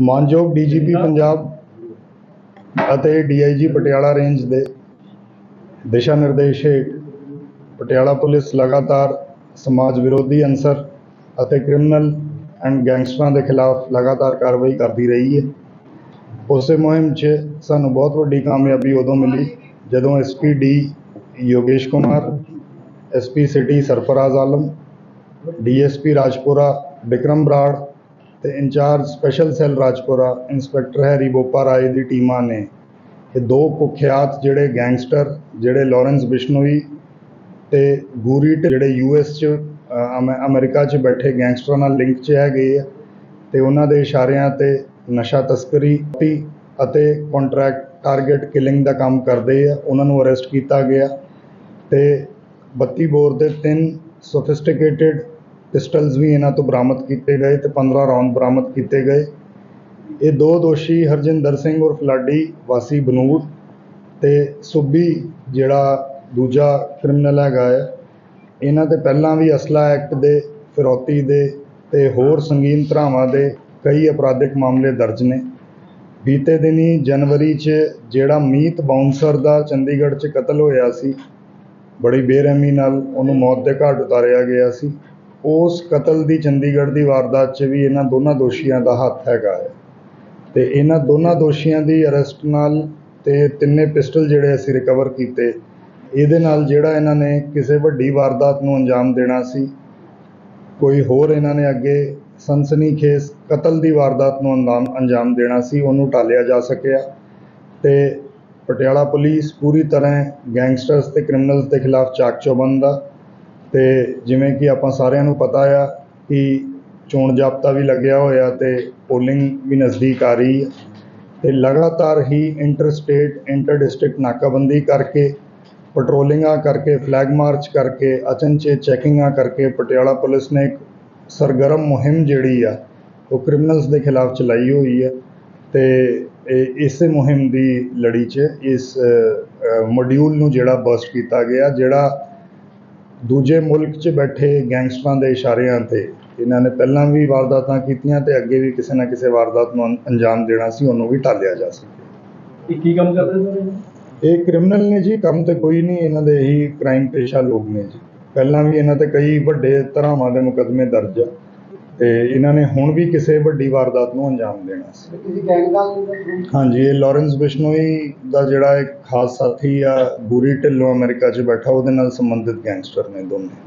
ਮਾਨਯੋਗ ਡੀਜੀਪੀ ਪੰਜਾਬ ਅਤੇ DIG Patiala range ਦੇ ਦਿਸ਼ਾ ਨਿਰਦੇਸ਼ ਹੇਠ ਪਟਿਆਲਾ ਪੁਲਿਸ ਲਗਾਤਾਰ ਸਮਾਜ ਵਿਰੋਧੀ ਅਨਸਰ ਅਤੇ ਕ੍ਰਿਮੀਨਲ ਐਂਡ ਗੈਂਗਸਟਰਾਂ ਦੇ ਖਿਲਾਫ ਲਗਾਤਾਰ ਕਾਰਵਾਈ ਕਰਦੀ ਰਹੀ ਹੈ। ਉਸੇ ਮੁਹਿੰਮ 'ਚ ਸਾਨੂੰ ਬਹੁਤ ਵੱਡੀ ਕਾਮਯਾਬੀ ਉਦੋਂ ਮਿਲੀ ਜਦੋਂ SP D Yogesh Kumar SP city Sarfaraz Alam DSP Rajpura Vikram Brar ਤੇ in charge special cell Rajpura, inspector Harry Bopa Rai ਦੀ ਟੀਮਾਂ ਨੇ ਇਹ ਦੋ ਕੁਖਿਆਤ ਜਿਹੜੇ ਗੈਂਗਸਟਰ, ਜਿਹੜੇ ਲਾਰੈਂਸ ਬਿਸ਼ਨੋਈ ਤੇ ਗੂਰੀ ਢਿ- ਜਿਹੜੇ ਯੂਐਸ ਚ ਅਮੈ- ਅਮਰੀਕਾ ਚ ਬੈਠੇ ਗੈਂਗਸਟਰਾਂ ਨਾਲ ਲਿੰਕ ਚ ਹੈਗੇ ਆ ਤੇ ਉਹਨਾਂ ਦੇ ਇਸ਼ਾਰਿਆਂ ਤੇ ਨਸ਼ਾ ਤਸਕਰੀ ਅਤੇ ਕੰਟਰੈਕਟ ਟਾਰਗੇਟ ਕਿਲਿੰਗ ਦਾ ਕੰਮ ਕਰਦੇ ਆ, ਉਹਨਾਂ ਨੂੰ ਅਰੈਸਟ ਕੀਤਾ ਗਿਆ ਤੇ 32 ਬੋਰ ਦੇ ਤਿੰਨ ਸੋਫਿਸਟੀਕੇਟਿਡ ਪਿਸਟਲਸ ਵੀ ਇਹਨਾਂ ਤੋਂ ਬਰਾਮਦ ਕੀਤੇ ਗਏ ਤੇ 15 ਰੌਂਦ ਬਰਾਮਦ ਕੀਤੇ ਗਏ। ਇਹ ਦੋ ਦੋਸ਼ੀ ਹਰਜਿੰਦਰ ਸਿੰਘ ਔਰ ਫਲਾਡੀ ਵਾਸੀ ਬਨੂੜ ਤੇ ਸੁੱਬੀ, ਜਿਹੜਾ ਦੂਜਾ ਕ੍ਰਿਮੀਨਲ ਹੈਗਾ ਹੈ। ਇਹਨਾਂ ਤੇ ਪਹਿਲਾਂ ਵੀ ਅਸਲਾ ਐਕਟ ਦੇ, ਫਿਰੌਤੀ ਦੇ ਤੇ ਹੋਰ ਸੰਗੀਨ ਧਰਾਵਾਂ ਦੇ ਕਈ ਅਪਰਾਧਿਕ ਮਾਮਲੇ ਦਰਜ ਨੇ। ਬੀਤੇ ਦਿਨੀ ਜਨਵਰੀ 'ਚ ਜਿਹੜਾ ਮੀਤ ਬਾਉਂਸਰ ਦਾ ਚੰਡੀਗੜ੍ਹ 'ਚ ਕਤਲ ਹੋਇਆ ਸੀ, ਬੜੀ ਬੇਰਹਿਮੀ ਨਾਲ ਉਹਨੂੰ ਮੌਤ ਦੇ ਘਾਟ ਉਤਾਰਿਆ ਗਿਆ ਸੀ। ਉਸ ਕਤਲ ਦੀ ਚੰਡੀਗੜ੍ਹ ਦੀ ਵਾਰਦਾਤ 'ਚ ਵੀ ਇਹਨਾਂ ਦੋਨਾਂ ਦੋਸ਼ੀਆਂ ਦਾ ਹੱਥ ਹੈਗਾ ਹੈ। ਤੇ ਇਹਨਾਂ ਦੋਨਾਂ ਦੋਸ਼ੀਆਂ ਦੀ ਅਰੈਸਟ ਨਾਲ ਤੇ ਤਿੰਨੇ ਪਿਸਟਲ ਜਿਹੜੇ ਅਸੀਂ ਰਿਕਵਰ ਕੀਤੇ, ਇਹਦੇ ਨਾਲ ਜਿਹੜਾ ਇਹਨਾਂ ਨੇ ਕਿਸੇ ਵੱਡੀ ਵਾਰਦਾਤ ਨੂੰ ਅੰਜਾਮ ਦੇਣਾ ਸੀ, ਕੋਈ ਹੋਰ ਇਹਨਾਂ ਨੇ ਅੱਗੇ ਸਨਸਨੀਖੇਜ਼ ਕਤਲ ਦੀ ਵਾਰਦਾਤ ਨੂੰ ਅੰਜਾਮ ਅੰਜਾਮ ਦੇਣਾ ਸੀ, ਉਹਨੂੰ ਟਾਲਿਆ ਜਾ ਸਕਿਆ ਤੇ ਪਟਿਆਲਾ ਪੁਲਿਸ ਪੂਰੀ ਤਰ੍ਹਾਂ ਗੈਂਗਸਟਰਸ ਤੇ ਕ੍ਰਿਮੀਨਲਸ ਦੇ ਖਿਲਾਫ ਚਾਕ ਚੌਬੰਦ ਦਾ ਤੇ ਜਿਵੇਂ ਕਿ ਆਪਾਂ ਸਾਰਿਆਂ ਨੂੰ ਪਤਾ ਆ ਕਿ ਚੋਣ ਜਾਬਤਾ ਵੀ ਲੱਗਿਆ ਹੋਇਆ ਤੇ ਪੋਲਿੰਗ ਵੀ ਨਜ਼ਦੀਕ ਆ ਰਹੀ ਹੈ। ਤੇ ਲਗਾਤਾਰ ਹੀ ਇੰਟਰ ਸਟੇਟ ਇੰਟਰ ਡਿਸਟ੍ਰਿਕਟ ਨਾਕਾਬੰਦੀ ਕਰਕੇ, ਪੈਟਰੋਲਿੰਗਾਂ ਕਰਕੇ, ਫਲੈਗ ਮਾਰਚ ਕਰਕੇ ਅਚਨਚੇਤ ਚੈਕਿੰਗਾਂ ਕਰਕੇ ਪਟਿਆਲਾ ਪੁਲਿਸ ਨੇ ਇੱਕ ਸਰਗਰਮ ਮੁਹਿੰਮ ਜਿਹੜੀ ਆ, ਉਹ ਕ੍ਰਿਮੀਨਲਸ ਦੇ ਖਿਲਾਫ ਚਲਾਈ ਹੋਈ ਹੈ ਤੇ ਇਹ ਇਸੇ ਮੁਹਿੰਮ ਦੀ ਲੜੀ 'ਚ, ਇਸ ਮੋਡਿਊਲ ਨੂੰ ਜਿਹੜਾ ਬਸਟ ਕੀਤਾ ਗਿਆ, ਜਿਹੜਾ ਦੂਜੇ ਮੁਲਕ 'ਚ ਬੈਠੇ ਗੈਂਗਸਟਰਾਂ ਦੇ ਇਸ਼ਾਰਿਆਂ ਤੇ ਇਹਨਾਂ ਨੇ ਪਹਿਲਾਂ ਵੀ ਵਾਰਦਾਤਾਂ ਕੀਤੀਆਂ ਤੇ ਅੱਗੇ ਵੀ ਕਿਸੇ ਨਾ ਕਿਸੇ ਵਾਰਦਾਤ ਨੂੰ ਅੰ- ਅੰਜਾਮ ਦੇਣਾ ਸੀ ਉਹਨੂੰ ਵੀ ਟਾਲਿਆ ਜਾ ਸਕੇ। ਇਹ ਕੀ ਕੰਮ ਕਰਦੇ ਸਰ ਇਹ ਕ੍ਰਿਮੀਨਲ ਨੇ ਜੀ ਕੰਮ ਤੇ ਕੋਈ ਨਹੀਂ ਇਹਨਾਂ ਦੇ ਇਹੀ ਕ੍ਰਾਈਮ ਪੇਸ਼ਾ ਲੋਕ ਨੇ ਜੀ। ਪਹਿਲਾਂ ਵੀ ਇਹਨਾਂ ਤੇ ਕਈ ਵੱਡੇ ਧਾਰਾਵਾਂ ਦੇ ਮੁਕੱਦਮੇ ਦਰਜ ਆ। ਤੇ ਇਹਨਾਂ ਨੇ ਹੁਣ ਵੀ ਕਿਸੇ ਵੱਡੀ ਵਾਰਦਾਤ ਨੂੰ ਅੰਜਾਮ ਦੇਣਾ ਸੀ। ਕਿਸੇ ਗੈਂਗ ਦਾ ਹਾਂਜੀ ਇਹ ਲਾਰੈਂਸ ਬਿਸ਼ਨੋਈ ਦਾ ਜਿਹੜਾ ਇੱਕ ਖਾਸ ਸਾਥੀ ਆ ਬੂਰੀ ਢਿੱਲੋਂ ਅਮਰੀਕਾ 'ਚ ਬੈਠਾ ਉਹਦੇ ਨਾਲ ਸੰਬੰਧਿਤ ਗੈਂਗਸਟਰ ਨੇ ਦੋਨੇ।